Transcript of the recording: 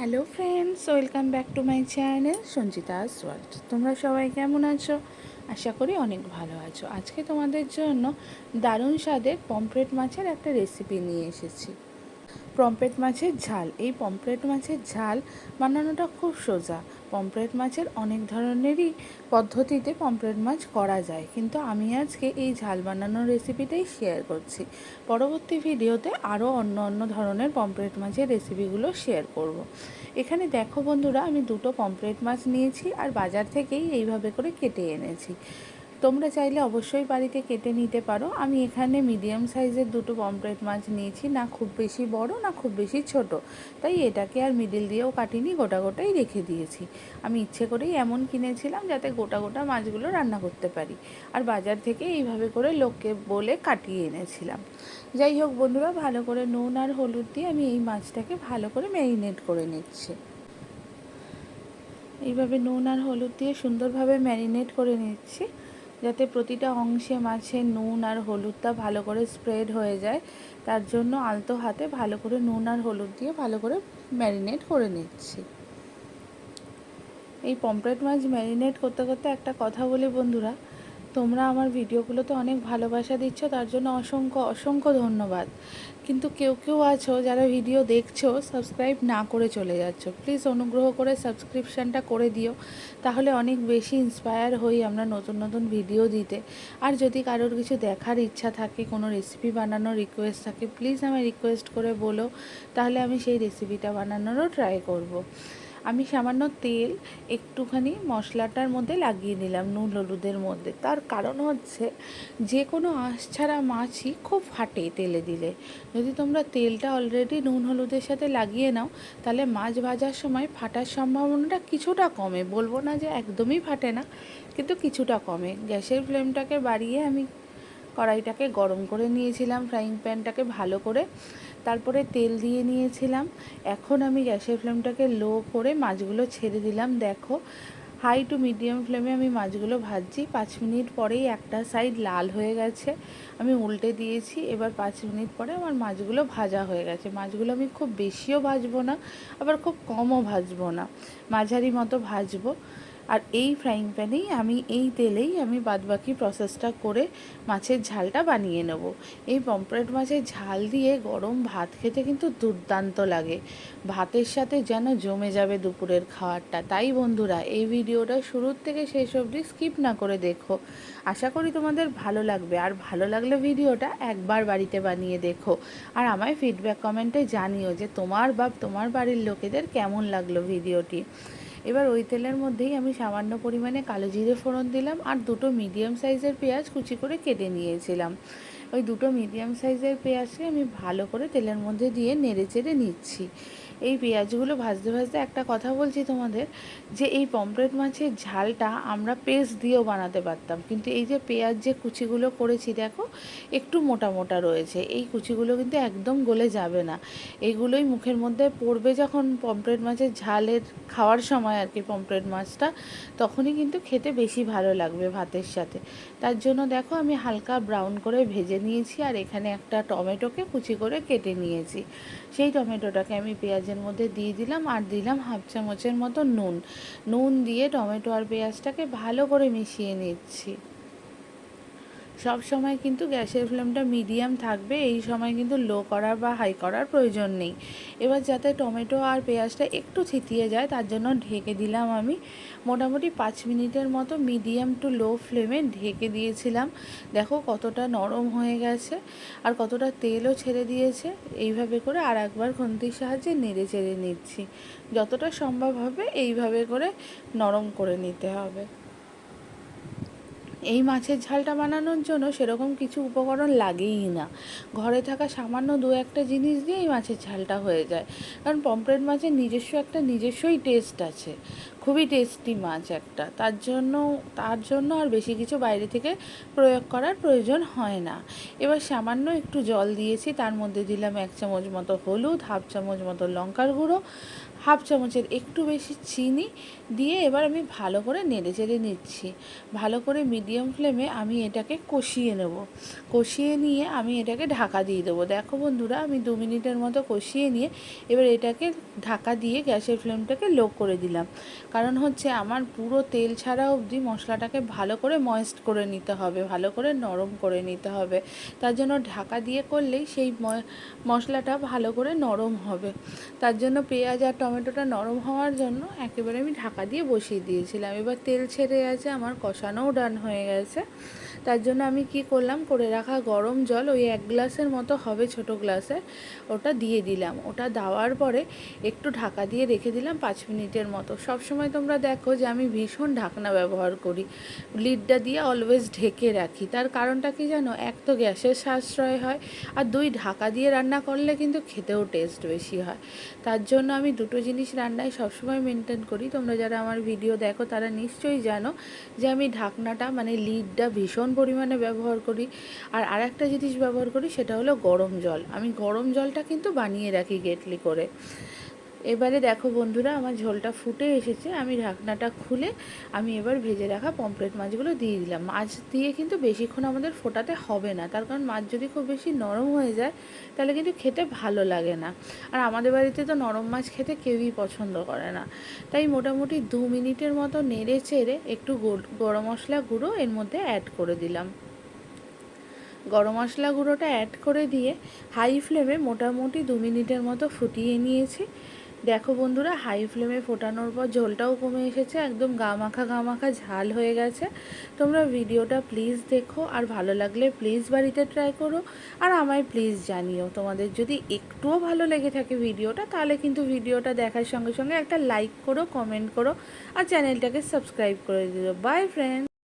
Hello friends welcome back to my channel Sanjita world তোমরা সবাই কেমন আছো? আশা করি অনেক ভালো আছো। আজকে তোমাদের জন্য দারুণ স্বাদের পমফ্রেট মাছের একটা রেসিপি নিয়ে এসেছি। পমফ্রেট মাছের ঝাল। এই পমফ্রেট মাছের ঝাল বানানোটা খুব সোজা। পমফ্রেট মাছের অনেক ধরনেরই পদ্ধতিতে পমফ্রেট মাছ করা যায়। কিন্তু আমি আজকে এই ঝাল বানানোর রেসিপিটাই শেয়ার করছি। পরবর্তী ভিডিওতে আরও অন্য অন্য ধরনের পমফ্রেট মাছের রেসিপিগুলো শেয়ার করব। এখানে দেখো বন্ধুরা, আমি দুটো পমফ্রেট মাছ নিয়েছি আর বাজার থেকেই এইভাবে করে কেটে এনেছি। তোমরা চাইলে অবশ্যই বাড়িতে কেটে নিতে পারো। আমি এখানে মিডিয়াম সাইজের দুটো পমফ্রেট মাছ নিয়েছি, না খুব বেশি বড়, না খুব বেশি ছোট। তাই এটাকে আর মিডিল দিয়েও কাটিনি, গোটা গোটাই রেখে দিয়েছি। আমি ইচ্ছে করেই এমন কিনেছিলাম যাতে গোটা গোটা মাছগুলো রান্না করতে পারি। আর বাজার থেকে এইভাবে করে লোককে বলে কাটিয়ে এনেছিলাম। যাই হোক বন্ধুরা, ভালো করে নুন আর হলুদ দিয়ে আমি এই মাছটাকে ভালো করে ম্যারিনেট করে নিচ্ছি। এইভাবে নুন আর হলুদ দিয়ে সুন্দরভাবে ম্যারিনেট করে নিচ্ছি। যাতে প্রতিটা অংশে মাছে নুন আর হলুদটা ভালো করে স্প্রেড হয়ে যায়, তার জন্য আলতো হাতে ভালো করে নুন আর হলুদ দিয়ে ভালো করে ম্যারিনেট করে নিচ্ছি। এই পমফ্রেট মাছ ম্যারিনেট করতে করতে একটা কথা বলি বন্ধুরা তোমরা আমার ভিডিওগুলোতে অনেক ভালোবাসা দিচ্ছ, তার জন্য অসংখ্য অসংখ্য ধন্যবাদ কিন্তু কেউ কেউ আছো যারা ভিডিও দেখছ সাবস্ক্রাইব না করে চলে যাচ্ছ প্লিজ অনুগ্রহ করে সাবস্ক্রিপশানটা করে দিও, তাহলে অনেক বেশি ইন্সপায়ার হই আমরা নতুন নতুন ভিডিও দিতে আর যদি কারোর কিছু দেখার ইচ্ছা থাকে, কোনো রেসিপি বানানোর রিকোয়েস্ট থাকে প্লিজ আমায় রিকোয়েস্ট করে বলো, তাহলে আমি সেই রেসিপিটা বানানোরও ট্রাই করব। আমি সামান্য তেল, একটুখানি মশলাটার মধ্যে লাগিয়ে নিলাম, নুন হলুদের মধ্যে। তার কারণ হচ্ছে, যে কোনো আঁশ ছাড়া মাছই খুব ফাটে তেলে দিলে। যদি তোমরা তেলটা অলরেডি নুন হলুদের সাথে লাগিয়ে নাও, তাহলে মাছ ভাজার সময় ফাটার সম্ভাবনাটা কিছুটা কমে। বলব না যে একদমই ফাটে না, কিন্তু কিছুটা কমে। গ্যাসের ফ্লেমটাকে বাড়িয়ে আমি কড়াইটাকে গরম করে নিয়েছিলাম ফ্রাইং প্যানটাকে ভালো করে। তারপরে তেল দিয়ে নিয়েছিলাম। এখন আমি গ্যাসের ফ্লেমটাকে লো করে মাছগুলো ছেড়ে দিলাম। দেখো হাই টু মিডিয়াম ফ্লেমে আমি মাছগুলো ভাজছি। পাঁচ মিনিট পরেই একটা সাইড লাল হয়ে গেছে। আমি উল্টে দিয়েছি। এবার পাঁচ মিনিট পরে আমার মাছগুলো ভাজা হয়ে গেছে। মাছগুলো আমি খুব বেশিও ভাজবো না, আবার খুব কমও ভাজবো না। মাঝারি মতো ভাজবো। আর এই ফ্রাইং প্যানেই আমি এই তেলেই আমি বাদবাকি প্রসেসটা করে মাছের ঝালটা বানিয়ে নেব। এই পমফ্রেট মাছের ঝাল দিয়ে গরম ভাত খেতে কিন্তু দুর্দান্ত লাগে। ভাতের সাথে যেন জমে যাবে দুপুরের খাওয়ারটা তাই বন্ধুরা, এই ভিডিওটা শুরুর থেকে শেষ অবধি স্কিপ না করে দেখো। আশা করি তোমাদের ভালো লাগবে। আর ভালো লাগলে ভিডিওটা একবার বাড়িতে বানিয়ে দেখো। আর আমায় ফিডব্যাক কমেন্টে জানিও যে তোমার বা তোমার বাড়ির লোকেদের কেমন লাগল ভিডিওটি। এবার ওই তেলের মধ্যেই আমি সামান্য পরিমাণে কালো জিরে ফোড়ন দিলাম আর দুটো মিডিয়াম সাইজের পেঁয়াজ কুচি করে কেটে নিয়েছিলাম। ওই দুটো মিডিয়াম সাইজের পেঁয়াজকে আমি ভালো করে তেলের মধ্যে দিয়ে নেড়ে চেড়ে নিচ্ছি। এই পেঁয়াজগুলো ভাজতে ভাজতে একটা কথা বলছি তোমাদের, যে এই পমফ্রেট মাছের ঝালটা আমরা পেস্ট দিয়েও বানাতে পারতাম। কিন্তু এই যে পেঁয়াজ যে কুচিগুলো করেছি, দেখো, একটু মোটা মোটা রয়েছে। এই কুচিগুলো কিন্তু একদম গলে যাবে না। এগুলোই মুখের মধ্যে পড়বে যখন পমফ্রেট মাছের ঝালের খাওয়ার সময় আর কি পমফ্রেট মাছটা, তখনই কিন্তু খেতে বেশি ভালো লাগবে ভাতের সাথে। তার জন্য দেখো, আমি হালকা ব্রাউন করে ভেজে নিয়েছি আর এখানে একটা টমেটোকে কুচি করে কেটে নিয়েছি। সেই টমেটোটাকে আমি পেঁয়াজের মধ্যে দিয়ে দিলাম আর দিলাম হাফ চামচের মতো নুন। নুন দিয়ে টমেটো আর পেঁয়াজটাকে ভালো করে মিশিয়ে নিচ্ছি। সব সময় কিন্তু গ্যাসের ফ্লেমটা মিডিয়াম থাকবে, এই সময় কিন্তু লো করার বা হাই করার প্রয়োজন নেই। এবার যাতে টমেটো আর পেঁয়াজটা একটু থিতিয়ে যায়, তার জন্য ঢেকে দিলাম আমি মোটামুটি পাঁচ মিনিটের মতো মিডিয়াম টু লো ফ্লেমে ঢেকে দিয়েছিলাম। দেখো কতটা নরম হয়ে গেছে আর কতটা তেলও ছেড়ে দিয়েছে। এইভাবে করে আর একবার খুন্তির সাহায্যে নেড়ে চেড়ে নিচ্ছি। যতটা সম্ভব হবে, এইভাবে করে নরম করে নিতে হবে। এই মাছের ঝালটা বানানোর জন্য সেরকম কিছু উপকরণ লাগেই না। ঘরে থাকা সামান্য দু একটা জিনিস দিয়েই মাছের ঝালটা হয়ে যায়। কারণ পমফ্রেট মাছের নিজস্ব একটা নিজস্বই টেস্ট আছে। খুবই টেস্টি মাছ একটা। তার জন্য তার জন্য আর বেশি কিছু বাইরে থেকে প্রয়োগ করার প্রয়োজন হয় না। এবার সামান্য একটু জল দিয়েছি, তার মধ্যে দিলাম এক চামচ মতো হলুদ, হাফ চামচ মতো লঙ্কার গুঁড়ো, হাফ চামচের একটু বেশি চিনি দিয়ে এবার আমি ভালো করে নেড়ে চেড়ে নিচ্ছি। ভালো করে মিডিয়াম ফ্লেমে আমি এটাকে কষিয়ে নেব। কষিয়ে নিয়ে আমি এটাকে ঢাকা দিয়ে দেবো। দেখো বন্ধুরা, আমি দু মিনিটের মতো কষিয়ে নিয়ে এবার এটাকে ঢাকা দিয়ে গ্যাসের ফ্লেমটাকে লো করে দিলাম। কারণ হচ্ছে আমার পুরো তেল ছাড়া অবধি মশলাটাকে ভালো করে ময়েস্ট করে নিতে হবে, ভালো করে নরম করে নিতে হবে। তার জন্য ঢাকা দিয়ে করলেই সেই মশলাটা ভালো করে নরম হবে। তার জন্য পেঁয়াজ আর টমেটোটা নরম হওয়ার জন্য একেবারে আমি ঢাকা দিয়ে বসিয়ে দিয়েছিলাম। এবার তেল ছেড়ে আছে, আমার কষানোও ডান হয়ে গেছে। তার জন্য আমি কি করলাম, করে রাখা গরম জল ওই এক গ্লাসের মতো হবে ছোট গ্লাসে, ওটা দিয়ে দিলাম। ওটা দেওয়ার পরে একটু ঢাকা দিয়ে রেখে দিলাম পাঁচ মিনিটের মতো। সব সময় তোমরা দেখো যে আমি ভীষণ ঢাকনা ব্যবহার করি। লিডটা দিয়ে অলওয়েজ ঢেকে রাখি। তার কারণটা কি জানো? এক তো গ্যাসের সাশ্রয় হয় আর দুই ঢাকা দিয়ে রান্না করলে কিন্তু খেতেও টেস্ট বেশি হয়। তার জন্য আমি দুটো জিনিস রান্নায় সবসময় মেনটেন করি। তোমরা যারা আমার ভিডিও দেখো তারা নিশ্চয়ই জানো যে আমি ঢাকনাটা মানে লিডটা ভীষণ পরিমাণে ব্যবহার করি। আর আরেকটা জিনিস ব্যবহার করি সেটা হলো গরম জল। আমি গরম জলটা কিন্তু বানিয়ে রাখি গেটলি করে। এবারে দেখো বন্ধুরা, আমার ঝোলটা ফুটে এসেছে, আমি ঢাকনাটা খুলে আমি এবার ভেজে রাখা পমফ্রেট মাছগুলো দিয়ে দিলাম। মাছ দিয়ে কিন্তু বেশিক্ষণ আমাদের ফোটাতে হবে না, তার কারণ মাছ যদি খুব বেশি নরম হয়ে যায়, তাহলে কিন্তু খেতে ভালো লাগে না। আর আমাদের বাড়িতে তো নরম মাছ খেতে কেউই পছন্দ করে না। তাই মোটামুটি দু মিনিটের মতো নেড়ে চেড়ে একটু গরম মশলা গুঁড়ো এর মধ্যে অ্যাড করে দিলাম। গরম মশলা গুঁড়োটা অ্যাড করে দিয়ে হাই ফ্লেমে মোটামুটি দু মিনিটের মতো ফুটিয়ে নিয়েছি। দেখো বন্ধুরা হাই ফ্লেমে ফোটানোর পর ঝোলটাও কমে এসেছে, একদম গা মাখা গা মাখা ঝাল হয়ে গেছে। তোমরা ভিডিওটা প্লিজ দেখো, আর ভালো লাগলে প্লিজ বাড়িতে ট্রাই করো, আর আমায় প্লিজ জানিও। তোমাদের যদি একটুও ভালো লেগে থাকে ভিডিওটা, তাহলে কিন্তু ভিডিওটা দেখার সঙ্গে সঙ্গে একটা লাইক করো কমেন্ট করো, আর চ্যানেলটাকে সাবস্ক্রাইব করে দিও। By friend